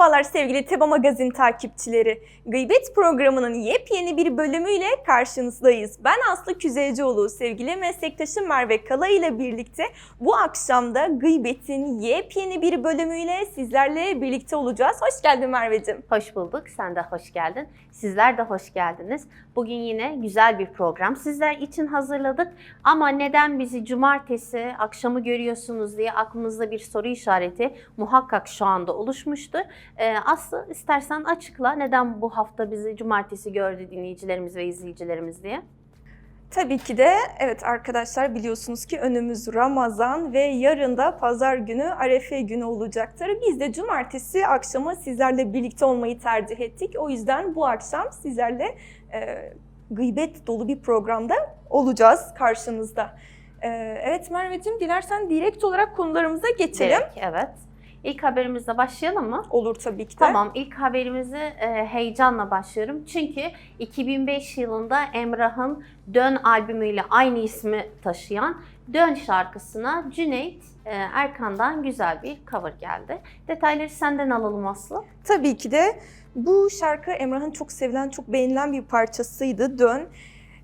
Merhabalar sevgili Teba Magazin takipçileri. Gıybet programının yepyeni bir bölümüyle karşınızdayız. Ben Aslı Küzeycioğlu, sevgili meslektaşım Merve Kala ile birlikte bu akşam da Gıybet'in yepyeni bir bölümüyle sizlerle birlikte olacağız. Hoş geldin Merveciğim. Hoş bulduk. Sen de hoş geldin. Sizler de hoş geldiniz. Bugün yine güzel bir program sizler için hazırladık. Ama neden bizi cumartesi akşamı görüyorsunuz diye aklınızda bir soru işareti muhakkak şu anda oluşmuştur. Ee, Aslı istersen açıkla neden bu hafta bizi cumartesi gördü dinleyicilerimiz ve izleyicilerimiz diye. Tabii ki de evet arkadaşlar biliyorsunuz ki önümüz Ramazan ve yarın da pazar günü Arefe günü olacaktır. Biz de cumartesi akşamı sizlerle birlikte olmayı tercih ettik. O yüzden bu akşam sizlerle e, gıybet dolu bir programda olacağız karşınızda. E, evet Merveciğim dilersen direkt olarak konularımıza geçelim. Direkt, evet. İlk haberimizle başlayalım mı? Olur tabii ki de. Tamam, ilk haberimizi e, heyecanla başlıyorum. Çünkü 2005 yılında Emrah'ın Dön albümüyle aynı ismi taşıyan Dön şarkısına Cüneyt e, Erkan'dan güzel bir cover geldi. Detayları senden alalım Aslı. Tabii ki de bu şarkı Emrah'ın çok sevilen, çok beğenilen bir parçasıydı Dön.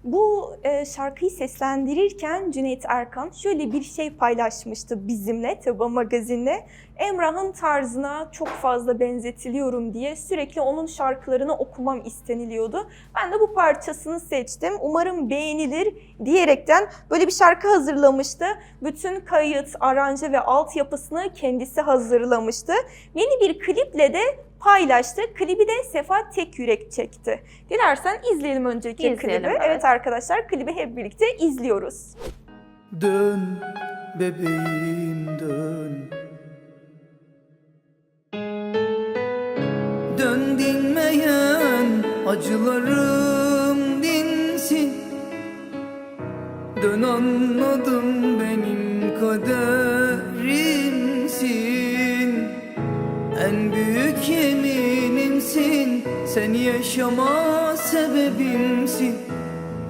Bu e, şarkıyı seslendirirken Cüneyt Erkan şöyle bir şey paylaşmıştı bizimle, Teba Magazin'le. Emrah'ın tarzına çok fazla benzetiliyorum diye sürekli onun şarkılarını okumam isteniliyordu. Ben de bu parçasını seçtim. Umarım beğenilir diyerekten böyle bir şarkı hazırlamıştı. Bütün kayıt, aranje ve altyapısını kendisi hazırlamıştı. Yeni bir kliple de paylaştı. Klibi de Sefa Tek Yürek çekti. Dilersen izleyelim önceki İzleyelim, klibi. evet. Evet arkadaşlar klibi hep birlikte izliyoruz. Dön bebeğim dön Dön dinmeyen acılarım dinsin Dön anladım benim kaderimsin En büyük yeminimsin. Sen yaşama sebebimsin.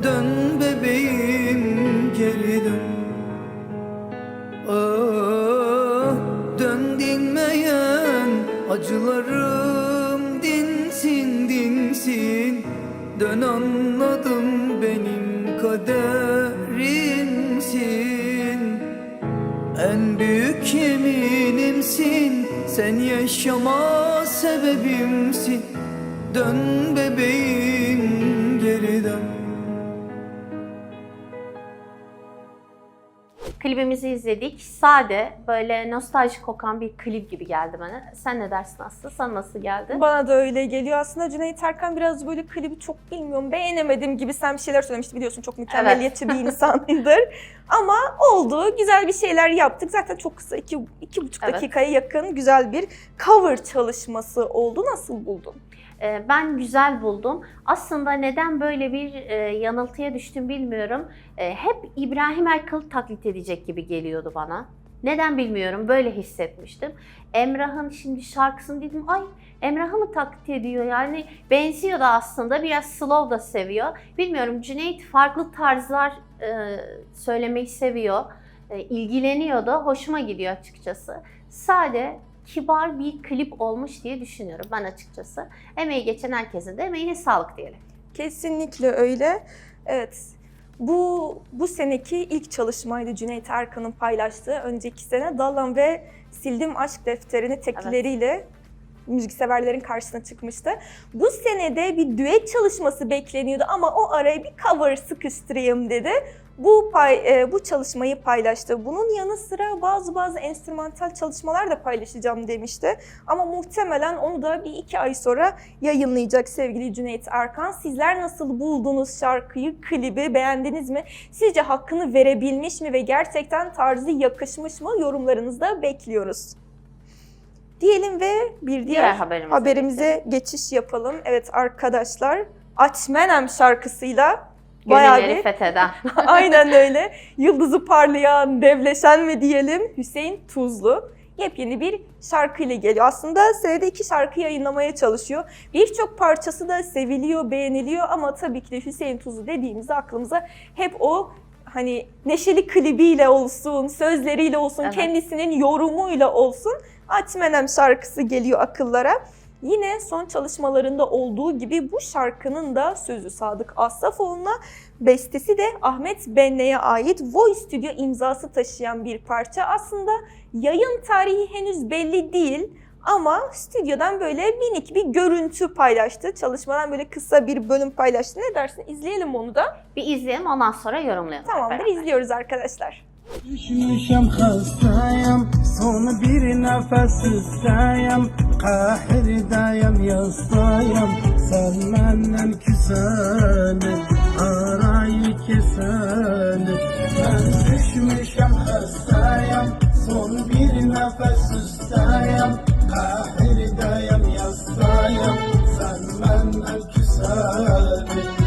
Dön bebeğim geri dön. Ah, dön dinmeyen acılarım dinsin dinsin. Dön anladım benim kaderimsin. En büyük yeminimsin sen yaşama sebebimsin. Dön bebeğim Klibimizi izledik. Sade, böyle nostaljik kokan bir klip gibi geldi bana. Sen ne dersin Aslı? Sana nasıl geldi? Bana da öyle geliyor. Aslında Cüneyt Erkan biraz böyle klibi çok bilmiyorum, beğenemedim gibi sen bir şeyler söylemiştin biliyorsun çok mükemmeliyetçi bir insandır. Ama oldu, güzel bir şeyler yaptık. Zaten çok kısa, iki, iki buçuk Evet. dakikaya yakın güzel bir cover çalışması oldu. Nasıl buldun? Ee, ben güzel buldum. Aslında neden böyle bir e, yanıltıya düştüm bilmiyorum. E, hep İbrahim Erkal'ı taklit edecek gibi geliyordu bana. Neden bilmiyorum. Böyle hissetmiştim. Emrah'ın şimdi şarkısını dedim. Ay Emrah'ı mı taklit ediyor? Yani benziyor da aslında. Biraz slow da seviyor. Bilmiyorum Cüneyt farklı tarzlar e, söylemeyi seviyor. E, ilgileniyor da hoşuma gidiyor açıkçası. Sade, kibar bir klip olmuş diye düşünüyorum ben açıkçası. Emeği geçen herkesin de emeğine sağlık diyelim. Kesinlikle öyle. Evet. Bu bu seneki ilk çalışmaydı Cüneyt Erkan'ın paylaştığı. Önceki sene Dalan ve Sildim Aşk Defterini tekleriyle müzikseverlerin karşısına çıkmıştı. Bu senede bir düet çalışması bekleniyordu ama o araya bir cover sıkıştırayım dedi. Bu pay, e, bu çalışmayı paylaştı. Bunun yanı sıra bazı bazı enstrümantal çalışmalar da paylaşacağım demişti. Ama muhtemelen onu da bir iki ay sonra yayınlayacak sevgili Cüneyt Erkan. Sizler nasıl buldunuz şarkıyı, klibi beğendiniz mi? Sizce hakkını verebilmiş mi ve gerçekten tarzı yakışmış mı? Yorumlarınızı bekliyoruz. Diyelim ve bir diğer, Diğer haberimize haberimize geçiş yapalım. Evet arkadaşlar, Açmenem şarkısıyla bayağı Gönülleri bir fetheden. Aynen öyle. Yıldızı parlayan, devleşen mi diyelim Hüseyin Tuzlu yepyeni bir şarkıyla geliyor. Aslında senede iki şarkı yayınlamaya çalışıyor. Birçok parçası da seviliyor, beğeniliyor ama tabii ki de Hüseyin Tuzlu dediğimizde aklımıza hep o hani neşeli klibiyle olsun, sözleriyle olsun, Evet. kendisinin yorumuyla olsun Atmenem şarkısı geliyor akıllara. Yine son çalışmalarında olduğu gibi bu şarkının da sözü Sadık Assafoğlu'na, bestesi de Ahmet Benne'ye ait Voice Studio imzası taşıyan bir parça. Aslında yayın tarihi henüz belli değil ama stüdyodan böyle minik bir görüntü paylaştı. Çalışmadan böyle kısa bir bölüm paylaştı. Ne dersin? İzleyelim onu da. Bir izleyelim ondan sonra yorumlayalım. Tamamdır, beraber. izliyoruz arkadaşlar. Düşmüşem hastayım Son bir nefes isteyim Kahirdeyim yastayım Sen benden küseni Arayı keseni Ben düşmüşem hastayım Son bir nefes isteyim Kahirdeyim yastayım Sen benden küseni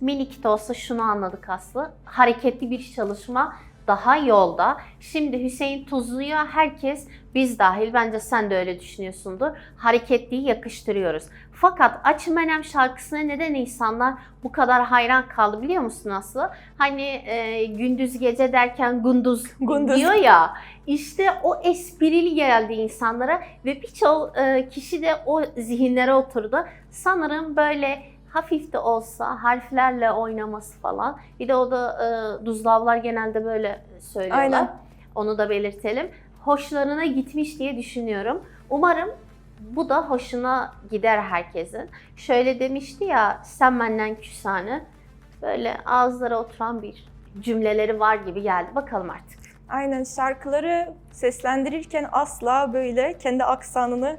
Minik de olsa şunu anladık Aslı. Hareketli bir çalışma daha yolda. Şimdi Hüseyin Tuzlu'ya herkes biz dahil bence sen de öyle düşünüyorsundur. Hareketliyi yakıştırıyoruz. Fakat Açı Menem şarkısına neden insanlar bu kadar hayran kaldı biliyor musun Aslı? Hani e, gündüz gece derken gunduz, Gunduz. diyor ya. İşte o esprili geldi insanlara ve birçok e, kişi de o zihinlere oturdu. Sanırım böyle hafif de olsa harflerle oynaması falan. Bir de o da e, Duzlavlar genelde böyle söylüyorlar. Aynen. Onu da belirtelim. Hoşlarına gitmiş diye düşünüyorum. Umarım bu da hoşuna gider herkesin. Şöyle demişti ya sen benden küsane. Böyle ağızlara oturan bir cümleleri var gibi geldi. Bakalım artık. Aynen şarkıları seslendirirken asla böyle kendi aksanını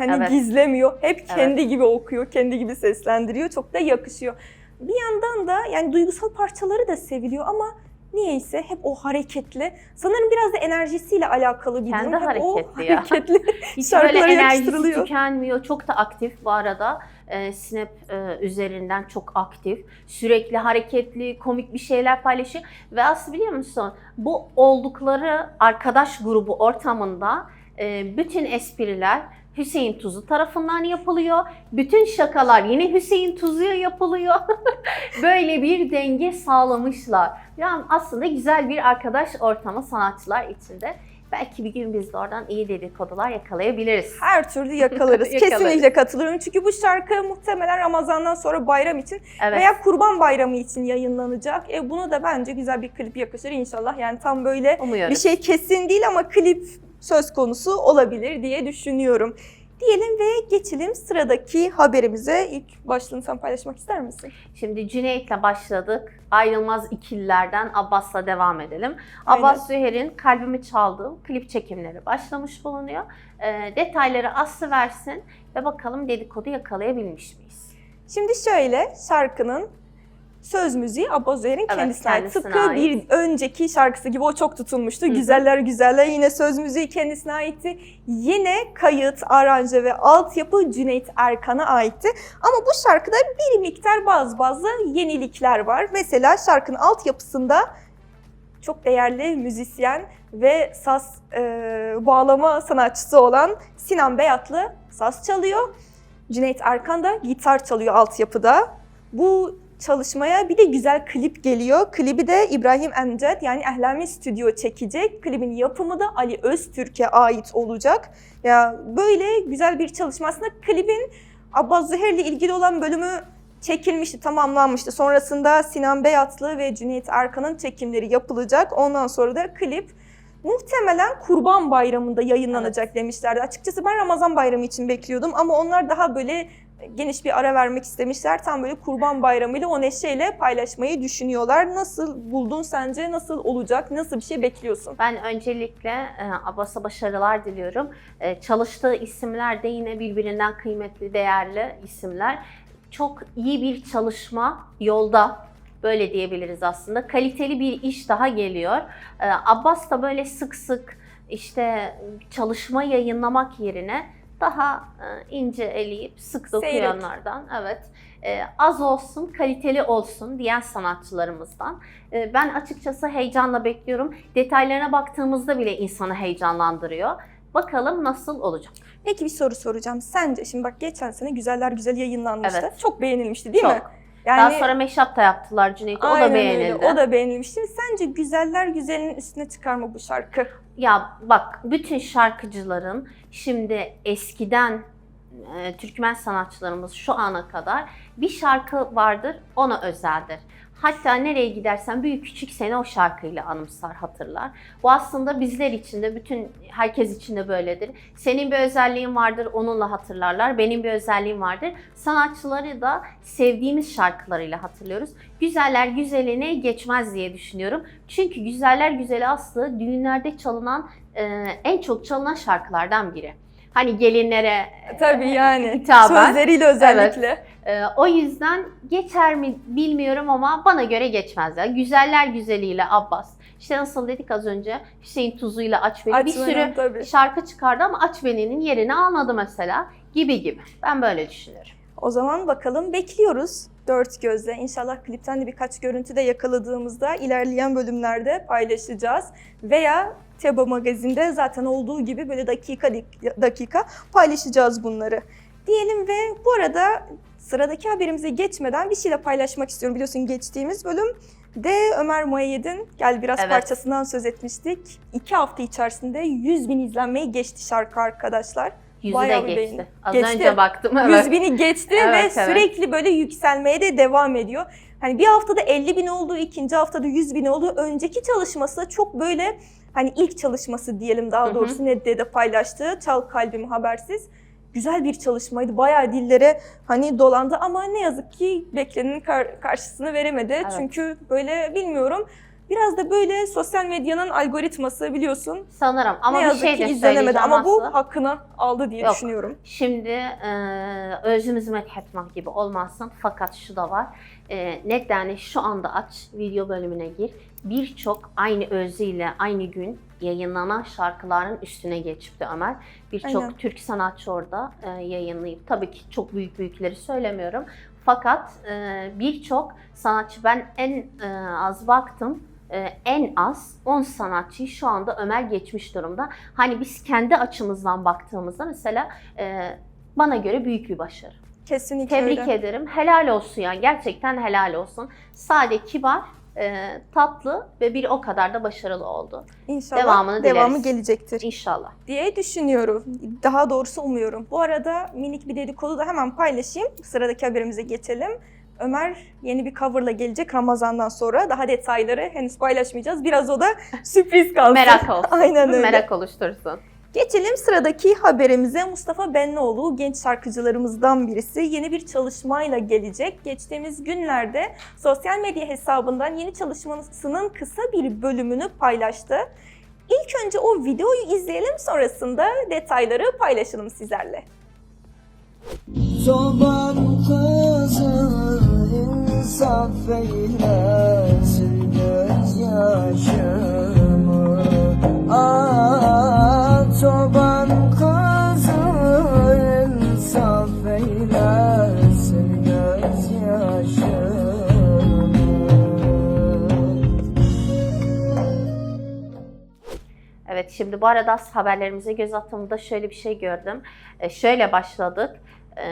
hani Evet. gizlemiyor. Hep kendi gibi okuyor, kendi gibi seslendiriyor. Çok da yakışıyor. Bir yandan da yani duygusal parçaları da seviliyor ama niyeyse hep o hareketli. Sanırım biraz da enerjisiyle alakalı bir Kendi durum. Hep o hareketli ya. hareketli. Hiç böyle enerjisi tükenmiyor. Çok da aktif bu arada. Ee, Snap e, üzerinden çok aktif. Sürekli hareketli, komik bir şeyler paylaşıyor. Ve aslında biliyor musun? Bu oldukları arkadaş grubu ortamında e, bütün espriler Hüseyin Tuzu tarafından yapılıyor. Bütün şakalar yine Hüseyin Tuzu'ya yapılıyor. Böyle bir denge sağlamışlar. Yani aslında güzel bir arkadaş ortamı sanatçılar içinde. Belki bir gün biz de oradan iyi dedikodular yakalayabiliriz. Her türlü yakalarız. Kesinlikle katılıyorum. Çünkü bu şarkı muhtemelen Ramazan'dan sonra bayram için Evet. veya Kurban Bayramı için yayınlanacak. E buna da bence güzel bir klip yakışır inşallah. Yani tam böyle Umuyorum. bir şey kesin değil ama klip söz konusu olabilir diye düşünüyorum. Diyelim ve geçelim sıradaki haberimize. İlk başlığını sen paylaşmak ister misin? Şimdi Cüneyt'le başladık. Ayrılmaz ikililerden Abbas'la devam edelim. Aynen. Abbas Züher'in Kalbimi Çaldığım klip çekimleri başlamış bulunuyor. Ee, detayları Aslı versin ve bakalım dedikodu yakalayabilmiş miyiz? Şimdi şöyle şarkının söz müziği Abba Züher'in Evet, kendisine kendisine Tıpkı ait. bir önceki şarkısı gibi o çok tutulmuştu. hı. Güzeller güzeller yine söz müziği kendisine aitti. Yine kayıt, aranje ve altyapı Cüneyt Erkan'a aitti. Ama bu şarkıda bir miktar bazı bazı yenilikler var. Mesela şarkının altyapısında çok değerli müzisyen ve saz e, bağlama sanatçısı olan Sinan Beyatlı saz çalıyor. Cüneyt Erkan da gitar çalıyor altyapıda. Bu çalışmaya bir de güzel klip geliyor. Klibi de İbrahim Emcet yani Ehlami Stüdyo çekecek. Klibin yapımı da Ali Öztürk'e ait olacak. Ya böyle güzel bir çalışma. Aslında klibin Abbas Züher'le ilgili olan bölümü çekilmişti, tamamlanmıştı. Sonrasında Sinan Beyatlı ve Cüneyt Erkan'ın çekimleri yapılacak. Ondan sonra da klip muhtemelen Kurban Bayramı'nda yayınlanacak demişlerdi. Açıkçası ben Ramazan Bayramı için bekliyordum ama onlar daha böyle geniş bir ara vermek istemişler. Tam böyle Kurban Bayramı ile o neşeyle paylaşmayı düşünüyorlar. Nasıl buldun sence? Nasıl olacak? Nasıl bir şey bekliyorsun? Ben öncelikle e, Abbas'a başarılar diliyorum. E, çalıştığı isimler de yine birbirinden kıymetli, değerli isimler. Çok iyi bir çalışma yolda. Böyle diyebiliriz aslında. Kaliteli bir iş daha geliyor. E, Abbas da böyle sık sık işte çalışma yayınlamak yerine daha e, ince eleyip sık dokuyanlardan. Evet. E, az olsun, kaliteli olsun diyen sanatçılarımızdan. E, ben açıkçası heyecanla bekliyorum. Detaylarına baktığımızda bile insanı heyecanlandırıyor. Bakalım nasıl olacak? Peki bir soru soracağım. Sence şimdi bak geçen sene Güzeller Güzel yayınlanmıştı. Evet. Çok beğenilmişti değil Çok. mi? Yani Daha sonra meşap da yaptılar Cüneyt. O da öyle, beğenildi. O da beğenilmiş. Şimdi sence güzeller güzelinin üstüne çıkar mı bu şarkı? Ya bak bütün şarkıcıların şimdi eskiden e, Türkmen sanatçılarımız şu ana kadar bir şarkı vardır ona özeldir. Hatta nereye gidersen büyük küçük seni o şarkıyla anımsar, hatırlar. Bu aslında bizler için de bütün herkes için de böyledir. Senin bir özelliğin vardır, onunla hatırlarlar. Benim bir özelliğim vardır. Sanatçıları da sevdiğimiz şarkılarıyla hatırlıyoruz. Güzeller güzeline geçmez diye düşünüyorum. Çünkü Güzeller Güzeli aslında düğünlerde çalınan en çok çalınan şarkılardan biri. Hani gelinlere Tabii yani. hitaben. Sözleriyle özellikle. e, o yüzden geçer mi bilmiyorum ama bana göre geçmez. Ya. Güzeller Güzeliyle Abbas. İşte nasıl dedik az önce Hüseyin Tuzu'yla Açbeli bir Açmayan sürü tabii. şarkı çıkardı ama Açbeli'nin yerini almadı mesela gibi gibi. Ben böyle düşünüyorum. O zaman bakalım bekliyoruz dört gözle. İnşallah klipten de birkaç görüntü de yakaladığımızda ilerleyen bölümlerde paylaşacağız. Veya Teba Magazin'de zaten olduğu gibi böyle dakika dakika paylaşacağız bunları. Diyelim ve bu arada sıradaki haberimize geçmeden bir şey de paylaşmak istiyorum. Biliyorsun geçtiğimiz bölüm de Ömer Muayyed'in Gel Biraz Evet. parçasından söz etmiştik. İki hafta içerisinde 100 bin izlenmeyi geçti şarkı arkadaşlar. Yüzü Bayağı de geçti. Az Geçti. önce baktım. 100 Evet. bini geçti Evet, ve evet. sürekli böyle yükselmeye de devam ediyor. Hani bir haftada 50 bin oldu, ikinci haftada 100 bin oldu. Önceki çalışması çok böyle hani ilk çalışması diyelim daha Hı hı. doğrusu Ned'de de paylaştığı Çal Kalbimi Habersiz. Güzel bir çalışmaydı. Bayağı dillere hani dolandı ama ne yazık ki beklenenin kar- karşısını veremedi. Evet. Çünkü böyle bilmiyorum biraz da böyle sosyal medyanın algoritması biliyorsun. Sanırım ama ne bir yazık şey ki de izlenemedi söyleyeceğim ama bu hakkını aldı diye Yok. düşünüyorum. Şimdi e, özümüzü methetmek gibi olmasın fakat şu da var. E, şu anda aç, video bölümüne gir. Birçok aynı özüyle aynı gün yayınlanan şarkıların üstüne geçti Ömer. Birçok Türk sanatçı orada e, yayınlayıp tabii ki çok büyük büyükleri söylemiyorum. Fakat e, birçok sanatçı ben en e, az baktım e, en az 10 sanatçıyı şu anda Ömer geçmiş durumda. Hani biz kendi açımızdan baktığımızda mesela e, bana göre büyük bir başarı. Kesinlikle Tebrik öyle. ederim. Helal olsun ya. Gerçekten helal olsun. Sade, kibar, e, tatlı ve bir o kadar da başarılı oldu. İnşallah Devamını devamı dileriz. gelecektir İnşallah. diye düşünüyorum. Daha doğrusu umuyorum. Bu arada minik bir dedikodu da hemen paylaşayım. Sıradaki haberimize geçelim. Ömer yeni bir coverla gelecek Ramazan'dan sonra. Daha detayları henüz paylaşmayacağız. Biraz o da sürpriz kalsın. Merak olsun. Aynen öyle. Merak oluştursun. Geçelim sıradaki haberimize. Mustafa Benlioğlu genç şarkıcılarımızdan birisi yeni bir çalışmayla gelecek. Geçtiğimiz günlerde sosyal medya hesabından yeni çalışmasının kısa bir bölümünü paylaştı. İlk önce o videoyu izleyelim sonrasında detayları paylaşalım sizlerle. Çoban kızı çoban kızı insaf eylesin gözyaşımı Evet şimdi bu arada haberlerimize göz attığımda şöyle bir şey gördüm. E, şöyle başladık. E,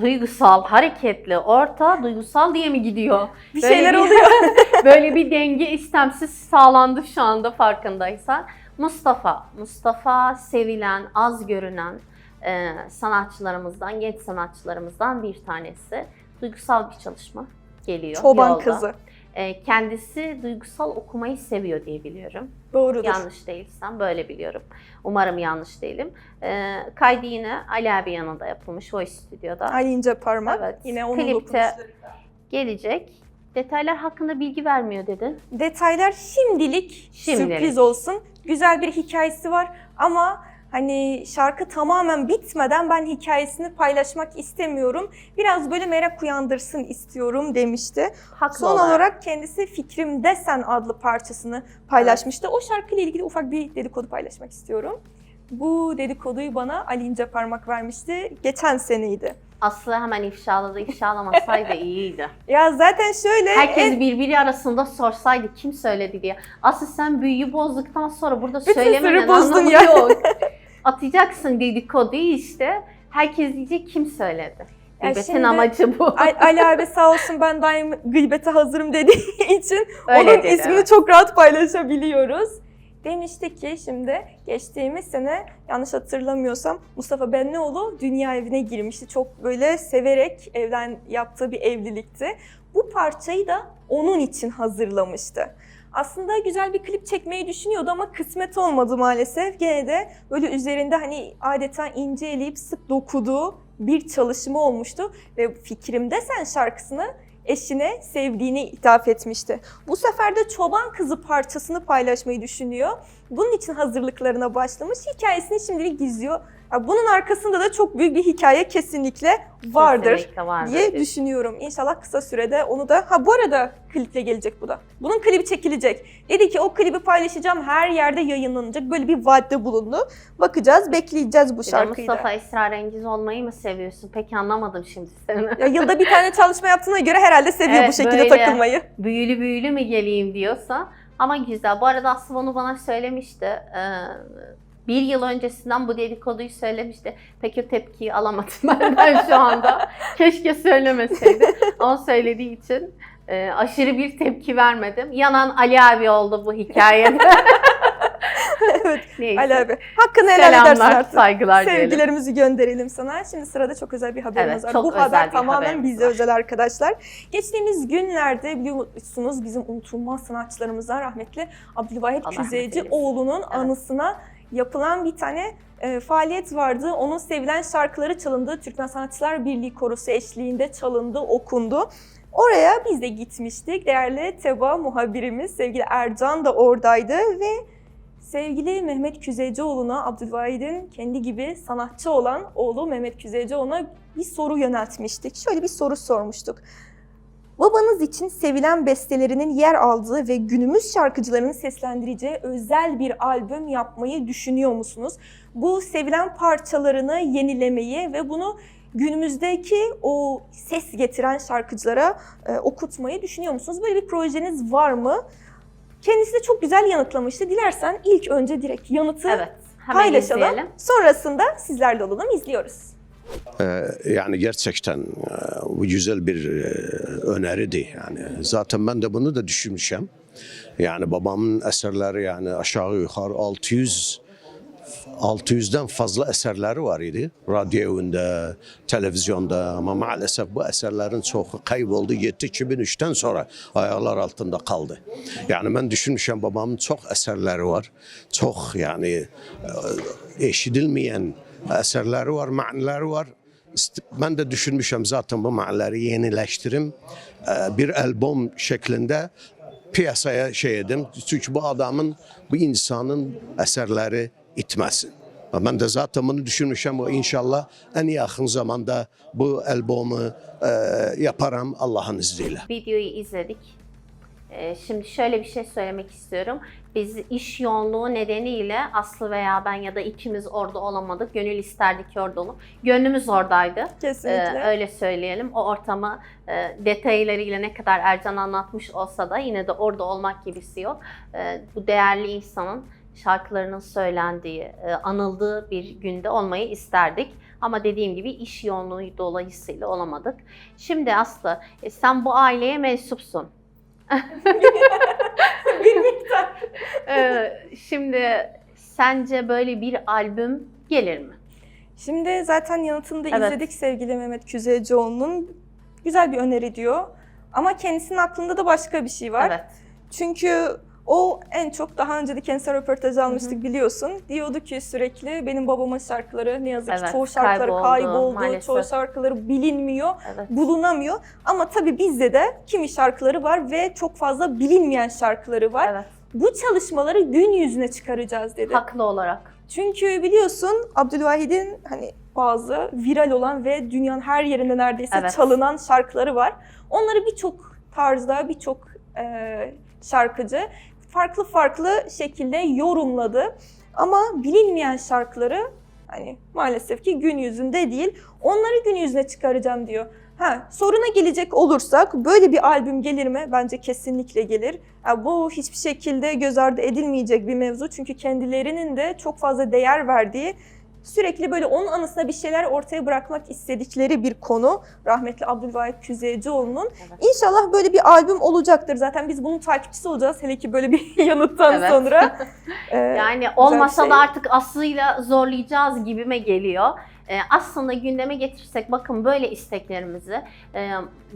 duygusal, hareketli, orta, duygusal diye mi gidiyor? Bir Böyle şeyler bir- oluyor. Böyle bir denge istemsiz sağlandı şu anda farkındaysan. Mustafa, Mustafa sevilen, az görünen e, sanatçılarımızdan, genç sanatçılarımızdan bir tanesi. Duygusal bir çalışma geliyor Çoban yolda. kızı. E, kendisi duygusal okumayı seviyor diye biliyorum. Doğrudur. Yanlış değilsem böyle biliyorum. Umarım yanlış değilim. E, kaydı yine Ali abi yanında yapılmış Voice Stüdyo'da. Ali İnce Parmak. Evet. Yine onun Klipte- dokunuşları. Gelecek. Detaylar hakkında bilgi vermiyor dedin. Detaylar şimdilik, Şimdilik. sürpriz olsun. Güzel bir hikayesi var ama hani şarkı tamamen bitmeden ben hikayesini paylaşmak istemiyorum. Biraz böyle merak uyandırsın istiyorum demişti. Haklı Son olarak. olarak kendisi Fikrimde Sen adlı parçasını paylaşmıştı. O şarkıyla ilgili ufak bir dedikodu paylaşmak istiyorum. Bu dedikoduyu bana Ali İnce Parmak vermişti. Geçen seneydi. Aslı hemen ifşaladı. İfşalamasaydı iyiydi. Ya zaten şöyle... Herkes en- birbiri arasında sorsaydı kim söyledi diye. Aslı sen büyüyü bozduktan sonra burada Bütün söylemenin anlamı ya. yok. Atacaksın dedikoduyu işte. Herkes diyecek kim söyledi. Ya Gıybetin şimdi- amacı bu. Al- Ali abi sağ olsun ben daim gıybete hazırım dediği için Öyle onun dedi, ismini evet. çok rahat paylaşabiliyoruz. Demişti ki şimdi geçtiğimiz sene yanlış hatırlamıyorsam Mustafa Benlioğlu dünya evine girmişti. Çok böyle severek evden yaptığı bir evlilikti. Bu parçayı da onun için hazırlamıştı. Aslında güzel bir klip çekmeyi düşünüyordu ama kısmet olmadı maalesef. Gene de böyle üzerinde hani adeta ince eleyip sık dokuduğu bir çalışma olmuştu. Ve Fikrimde Sen şarkısını eşine, sevdiğine ithaf etmişti. Bu sefer de Çoban Kızı parçasını paylaşmayı düşünüyor. Bunun için hazırlıklarına başlamış. Hikayesini şimdilik gizliyor. Bunun arkasında da çok büyük bir hikaye kesinlikle vardır Kesinlikle vardır diye düşünüyorum. İnşallah kısa sürede onu da... Ha bu arada kliple gelecek bu da. Bunun klibi çekilecek. Dedi ki o klibi paylaşacağım her yerde yayınlanacak. Böyle bir vaatte bulundu. Bakacağız, bekleyeceğiz bu Bir şarkıyı da. Mustafa esrarengiz olmayı mı seviyorsun? Pek anlamadım şimdi seni. Ya yılda bir tane çalışma yaptığına göre herhalde seviyor Evet, bu şekilde böyle. takılmayı. büyülü büyülü mü geleyim diyorsa. Ama güzel. Bu arada Aslı onu bana söylemişti. Ee, bir yıl öncesinden bu dedikoduyu söylemişti. Pek o tepkiyi alamadım benden şu anda. Keşke söylemeseydi. Ama söylediği için e, aşırı bir tepki vermedim. Yanan Ali abi oldu bu hikayede. evet Neyse. Ali abi. Hakkını helal edersin Selamlar, artık. saygılar diyelim. Sevgilerimizi gönderelim sana. Şimdi sırada çok özel bir haberimiz Evet, var. Bu haber tamamen bize var. özel arkadaşlar. Geçtiğimiz günlerde biliyorsunuz bizim unutulmaz sanatçılarımızdan rahmetli Abdülvahit Küzeyci oğlunun anısına yapılan bir tane e, faaliyet vardı. Onun sevilen şarkıları çalındı. Türkmen Sanatçılar Birliği Korosu eşliğinde çalındı, okundu. Oraya biz de gitmiştik. Değerli TEBA muhabirimiz sevgili Ercan da oradaydı ve sevgili Mehmet Küzeycioğlu'na Abdülvahid'in kendi gibi sanatçı olan oğlu Mehmet Küzeycioğlu'na bir soru yöneltmiştik. Şöyle bir soru sormuştuk. Babanız için sevilen bestelerinin yer aldığı ve günümüz şarkıcılarının seslendireceği özel bir albüm yapmayı düşünüyor musunuz? Bu sevilen parçalarını yenilemeyi ve bunu günümüzdeki o ses getiren şarkıcılara e, okutmayı düşünüyor musunuz? Böyle bir projeniz var mı? Kendisi de çok güzel yanıtlamıştı. Dilersen ilk önce direkt yanıtı Evet. Paylaşalım. izleyelim. Sonrasında sizlerle olalım, izliyoruz. Ee, Yani gerçekten e, güzel bir e, öneriydi yani. Zaten ben de bunu da düşünmüşüm. Yani babamın eserleri yani aşağı yukarı 600 600'den fazla eserleri var idi. Radyounda, televizyonda ama maalesef bu eserlerin çoğu kayboldu gitti 2003'ten sonra ayaklar altında kaldı. Yani ben düşünmüşüm babamın çok eserleri var. Çok yani e, eşidilmeyen eserleri var, manileri var. Ben de düşünmüşüm zaten bu manileri yenileştirim. e, Bir albüm şeklinde piyasaya şey edim. Çünkü bu adamın, bu insanın eserleri itmesin. Ben de zaten bunu düşünmüşüm. İnşallah en yakın zamanda bu albümü e, yaparım Allah'ın izniyle. Videoyu izledik. Ee, Şimdi şöyle bir şey söylemek istiyorum. Biz iş yoğunluğu nedeniyle Aslı veya ben ya da ikimiz orada olamadık. Gönül isterdik ki orada olun. Gönlümüz oradaydı. Kesinlikle. Ee, öyle söyleyelim. O ortamı e, detaylarıyla ne kadar Ercan anlatmış olsa da yine de orada olmak gibisi yok. Ee, bu değerli insanın şarkılarının söylendiği, e, anıldığı bir günde olmayı isterdik. Ama dediğim gibi iş yoğunluğu dolayısıyla olamadık. Şimdi Aslı, e, sen bu aileye mensupsun. miktar. Ee, şimdi sence böyle bir albüm gelir mi? Şimdi zaten yanıtını da Evet. izledik sevgili Mehmet Küzeycioğlu'nun. Güzel bir öneri diyor. Ama kendisinin aklında da başka bir şey var. Evet. Çünkü o en çok daha önce de kendisine röportaj almıştık biliyorsun. Diyordu ki sürekli benim babamın şarkıları ne yazık ki Evet, çoğu şarkıları kayboldu, kayboldu, maalesef. çoğu şarkıları bilinmiyor, Evet. bulunamıyor. Ama tabii bizde de kimi şarkıları var ve çok fazla bilinmeyen şarkıları var. Evet. Bu çalışmaları gün yüzüne çıkaracağız dedi. Haklı olarak. Çünkü biliyorsun Abdülvahid'in hani bazı viral olan ve dünyanın her yerinde neredeyse Evet. çalınan şarkıları var. Onları birçok tarzda, birçok e, şarkıcı farklı farklı şekilde yorumladı. Ama bilinmeyen şarkıları hani maalesef ki gün yüzünde değil. Onları gün yüzüne çıkaracağım diyor. Ha, soruna gelecek olursak böyle bir albüm gelir mi? Bence kesinlikle gelir. Ya bu hiçbir şekilde göz ardı edilmeyecek bir mevzu. Çünkü kendilerinin de çok fazla değer verdiği sürekli böyle onun anısına bir şeyler ortaya bırakmak istedikleri bir konu. Rahmetli Abdülvahit Küzeycioğlu'nun. Evet. İnşallah böyle bir albüm olacaktır. Zaten biz bunun takipçisi olacağız hele ki böyle bir yanıttan Evet. sonra. Ee, Yani olmasa şey. da artık Aslı'yla zorlayacağız gibime geliyor. Ee, aslında gündeme getirsek bakın böyle isteklerimizi. Ee,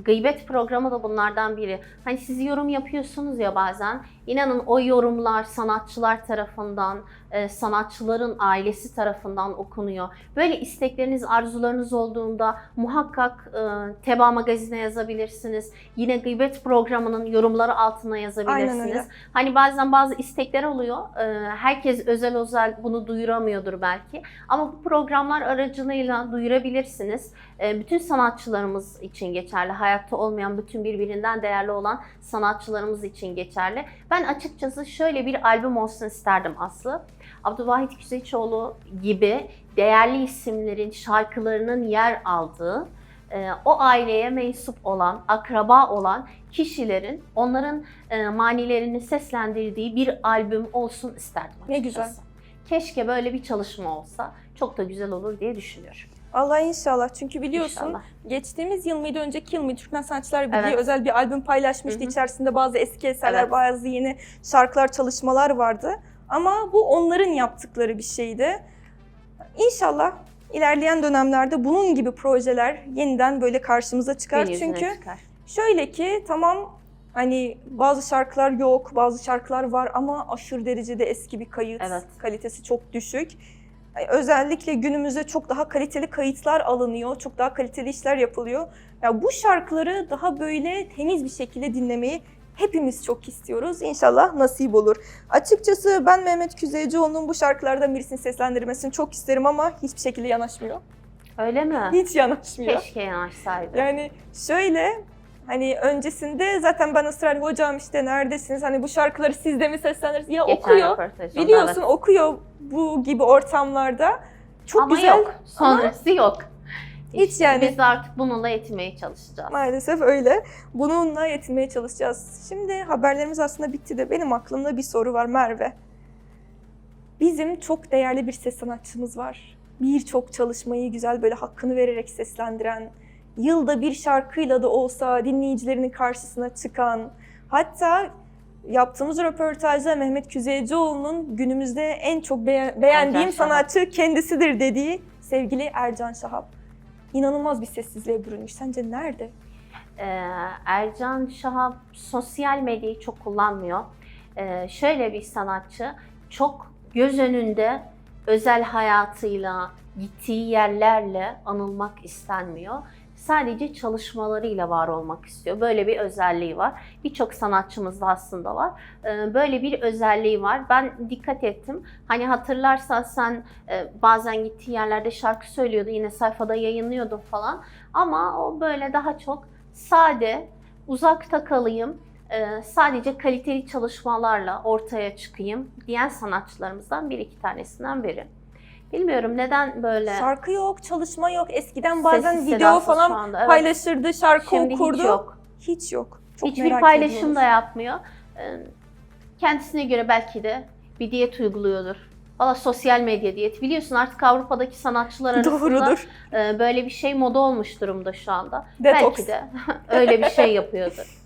gıybet programı da bunlardan biri. Hani siz yorum yapıyorsunuz ya bazen. İnanın o yorumlar sanatçılar tarafından, e, sanatçıların ailesi tarafından okunuyor. Böyle istekleriniz, arzularınız olduğunda muhakkak e, Teba Magazin'e yazabilirsiniz. Yine gıybet programının yorumları altına yazabilirsiniz. Hani bazen bazı istekler oluyor. Ee, Herkes özel özel bunu duyuramıyordur belki. Ama bu programlar aracılığıyla duyurabilirsiniz. Ee, Bütün sanatçılarımız için geçerli. Hayatta olmayan bütün birbirinden değerli olan sanatçılarımız için geçerli. Ben açıkçası şöyle bir albüm olsun isterdim Aslı. Abdülvahit Küzeçoğlu gibi değerli isimlerin şarkılarının yer aldığı e, o aileye mensup olan, akraba olan kişilerin onların e, manilerini seslendirdiği bir albüm olsun isterdim açıkçası. Ne güzel. Keşke böyle bir çalışma olsa. Çok da güzel olur diye düşünüyorum. Allah inşallah. Çünkü biliyorsun İnşallah. geçtiğimiz yıl mıydı, önceki yıl mıydı Türkmen Sanatçılar Birliği Evet. özel bir albüm paylaşmıştı. Hı hı. İçerisinde bazı eski eserler, Evet. bazı yeni şarkılar, çalışmalar vardı. Ama bu onların yaptıkları bir şeydi. İnşallah ilerleyen dönemlerde bunun gibi projeler yeniden böyle karşımıza çıkar. Çünkü çıkar. şöyle ki tamam hani bazı şarkılar yok, bazı şarkılar var ama aşırı derecede eski bir kayıt. Evet. Kalitesi çok düşük. Yani Özellikle günümüzde çok daha kaliteli kayıtlar alınıyor, çok daha kaliteli işler yapılıyor. Ya bu şarkıları daha böyle temiz bir şekilde dinlemeyi hepimiz çok istiyoruz. İnşallah nasip olur. Açıkçası ben Mehmet Küzeycioğlu'nun bu şarkılardan birisini seslendirmesini çok isterim ama hiçbir şekilde yanaşmıyor. Öyle mi? Hiç yanaşmıyor. Keşke yanaşsaydı. Yani şöyle hani öncesinde zaten ben ısrar hocam işte neredesiniz hani bu şarkıları siz de mi seslendirirsiniz? Ya Geçen okuyor. Biliyorsun evet. okuyor bu gibi ortamlarda. Çok Ama güzel. yok. Sonrası yok. Hiç İşte yani. Biz artık bununla yetinmeye çalışacağız. Maalesef öyle. Bununla yetinmeye çalışacağız. Şimdi haberlerimiz aslında bitti de benim aklımda bir soru var Merve. Bizim çok değerli bir ses sanatçımız var. Birçok çalışmayı güzel böyle hakkını vererek seslendiren, yılda bir şarkıyla da olsa dinleyicilerinin karşısına çıkan, hatta yaptığımız röportajda Mehmet Küzeycioğlu'nun günümüzde en çok beğen- beğendiğim sanatçı kendisidir dediği sevgili Ercan Şahap. İnanılmaz bir sessizliğe bürünmüş. Sence nerede? Ee, Ercan Şahap sosyal medyayı çok kullanmıyor. Ee, şöyle bir sanatçı, çok göz önünde özel hayatıyla, gittiği yerlerle anılmak istenmiyor. Sadece çalışmalarıyla var olmak istiyor. Böyle bir özelliği var. Birçok sanatçımızda aslında var. Ee, Böyle bir özelliği var. Ben dikkat ettim. Hani hatırlarsan sen e, bazen gittiği yerlerde şarkı söylüyordu. Yine sayfada yayınlıyordun falan. Ama o böyle daha çok sade, uzakta kalayım, e, sadece kaliteli çalışmalarla ortaya çıkayım diyen sanatçılarımızdan bir iki tanesinden biri. Bilmiyorum neden böyle Şarkı yok, çalışma yok. Eskiden bazen sessiz video sedasız falan şu anda. Evet. paylaşırdı, şarkı Şimdi okurdu. hiç yok. Hiç yok. Çok Hiçbir merak paylaşım ediyoruz. da yapmıyor. Kendisine göre belki de bir diyet uyguluyordur. Valla sosyal medya diyeti. Biliyorsun artık Avrupa'daki sanatçılar arasında Doğrudur. e, böyle bir şey moda olmuş durumda şu anda. Detoks. Belki de öyle bir şey yapıyordur.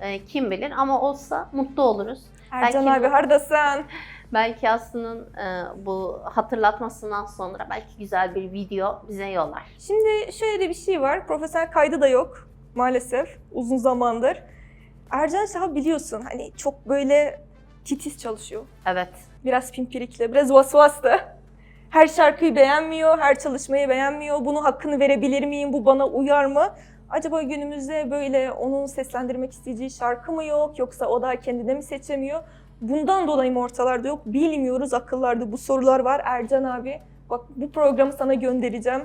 E, kim bilir ama olsa mutlu oluruz. Ercan belki abi hardasın. Belki Aslı'nın e, bu hatırlatmasından sonra belki güzel bir video bize yollar. Şimdi şöyle de bir şey var. Profesyonel kaydı da yok maalesef uzun zamandır. Ercan Şahap biliyorsun hani çok böyle titiz çalışıyor. Evet. Biraz pimpirikli, biraz vasvaslı. Her şarkıyı beğenmiyor, her çalışmayı beğenmiyor. Bunu hakkını verebilir miyim? Bu bana uyar mı? Acaba günümüzde böyle onun seslendirmek isteyeceği şarkı mı yok yoksa o da kendine mi seçemiyor? Bundan dolayı mı ortalarda yok? Bilmiyoruz. Akıllarda bu sorular var. Ercan abi bak bu programı sana göndereceğim.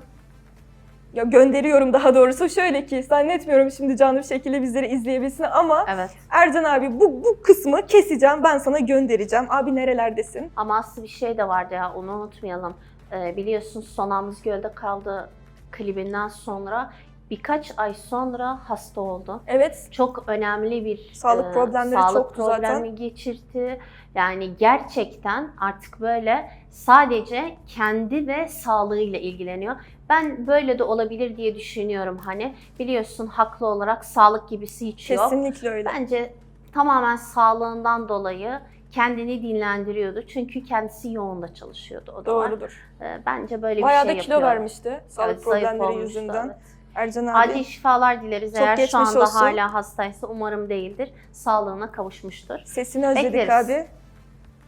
Ya gönderiyorum daha doğrusu. Şöyle ki zannetmiyorum şimdi canlı bir şekilde bizleri izleyebilsin ama Evet. Ercan abi bu, bu kısmı keseceğim ben sana göndereceğim. Abi nerelerdesin? Ama Aslı bir şey de vardı ya onu unutmayalım. E, biliyorsun Sonamız Göl'de kaldı klibinden sonra birkaç ay sonra hasta oldu. Evet. Çok önemli bir Sağlık e, problemleri sağlık çoktu zaten. problemi geçirdi. Yani gerçekten artık böyle sadece kendi ve sağlığıyla ilgileniyor. Ben böyle de olabilir diye düşünüyorum hani. Biliyorsun haklı olarak sağlık gibisi hiç yok. Kesinlikle öyle. Bence tamamen sağlığından dolayı kendini dinlendiriyordu. Çünkü kendisi yoğunda çalışıyordu o zaman. Doğrudur. Ee, Bence böyle Bayağı bir şey da kilo yapıyor. vermişti sağlık Evet, problemleri yüzünden. evet. Ercan abi. Acil şifalar dileriz. Çok Eğer şu anda olsun. hala hastaysa umarım değildir. Sağlığına kavuşmuştur. Sesini özledik Bekleriz. abi.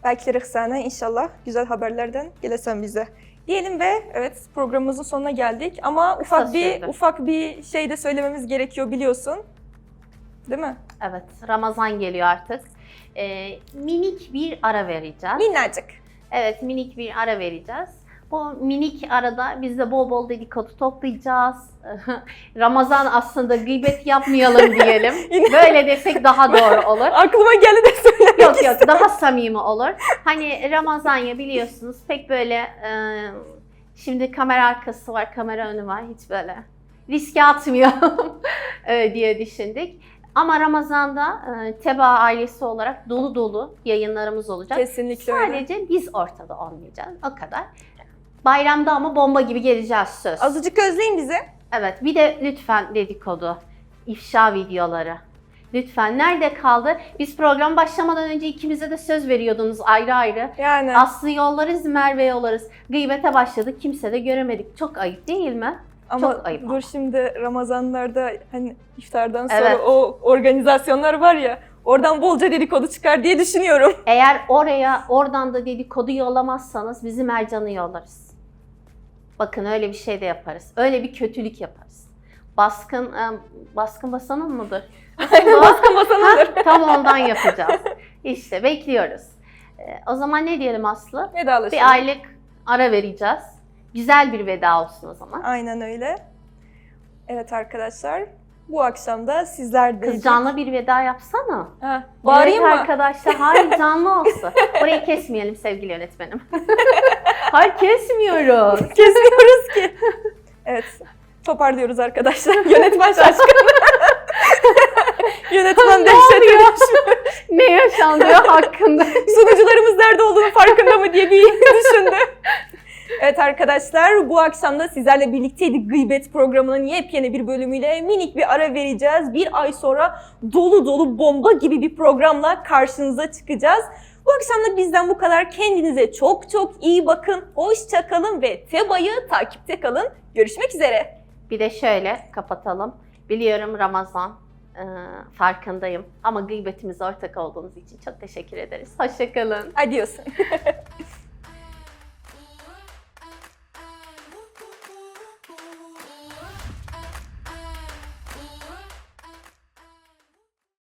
Belki sana inşallah güzel haberlerden gelesen bize. Diyelim ve evet programımızın sonuna geldik ama Kısa ufak bir sürdü. ufak bir şey de söylememiz gerekiyor biliyorsun. Değil mi? Evet, Ramazan geliyor artık. Ee, minik bir ara vereceğiz. Minnacık. Evet, minik bir ara vereceğiz. Bu minik arada biz de bol bol dedikodu toplayacağız. Ramazan aslında gıybet yapmayalım diyelim. Böyle desek daha doğru olur. Aklıma geldi de söylemek Yok yok daha samimi olur. Hani Ramazan ya biliyorsunuz pek böyle e, şimdi kamera arkası var, kamera önü var hiç böyle riske atmayalım diye düşündük. Ama Ramazan'da e, Teba ailesi olarak dolu dolu yayınlarımız olacak. Kesinlikle öyle. Sadece biz ortada olmayacağız o kadar. Bayramda ama bomba gibi geleceğiz söz. Azıcık özleyin bizi. Evet bir de lütfen dedikodu, ifşa videoları. Lütfen nerede kaldı? Biz program başlamadan önce ikimize de söz veriyordunuz ayrı ayrı. Yani Aslı yollarız, Merve yollarız. Gıybete başladık, kimse de göremedik. Çok ayıp değil mi? ama çok ayıp dur ama. şimdi Ramazanlarda hani iftardan sonra Evet. o organizasyonlar var ya oradan bolca dedikodu çıkar diye düşünüyorum. Eğer oraya, oradan da dedikodu yollamazsanız bizim Ercan'ı yollarız. Bakın öyle bir şey de yaparız. Öyle bir kötülük yaparız. Baskın, e, baskın basanın mıdır? Baskın basanıdır. Tam ondan yapacağız. İşte bekliyoruz. E, o zaman ne diyelim Aslı? Vedalaşalım. Bir aylık ara vereceğiz. Güzel bir veda olsun o zaman. Aynen öyle. Evet arkadaşlar bu akşam da sizler de Kız canlı bir veda yapsana. Ha, bağırayım evet mı? arkadaşlar. Hayır canlı olsun. Orayı kesmeyelim sevgili yönetmenim. Hayır kesmiyoruz. Kesmiyoruz ki. Evet. Toparlıyoruz arkadaşlar. Yönetmen şaşkın. Yönetmen dehşete düşmüş. ne yaşanıyor hakkında? Sunucularımız nerede olduğunu farkında mı diye bir düşündü. Evet arkadaşlar bu akşam da sizlerle birlikteydik Gıybet programının yepyeni bir bölümüyle minik bir ara vereceğiz. Bir ay sonra dolu dolu bomba gibi bir programla karşınıza çıkacağız. Bu akşam da bizden bu kadar. Kendinize çok çok iyi bakın. Hoşça kalın ve Teba'yı takipte kalın. Görüşmek üzere. Bir de şöyle kapatalım. Biliyorum Ramazan. e, farkındayım. Ama gıybetimize ortak olduğunuz için çok teşekkür ederiz. Hoşçakalın. Adios.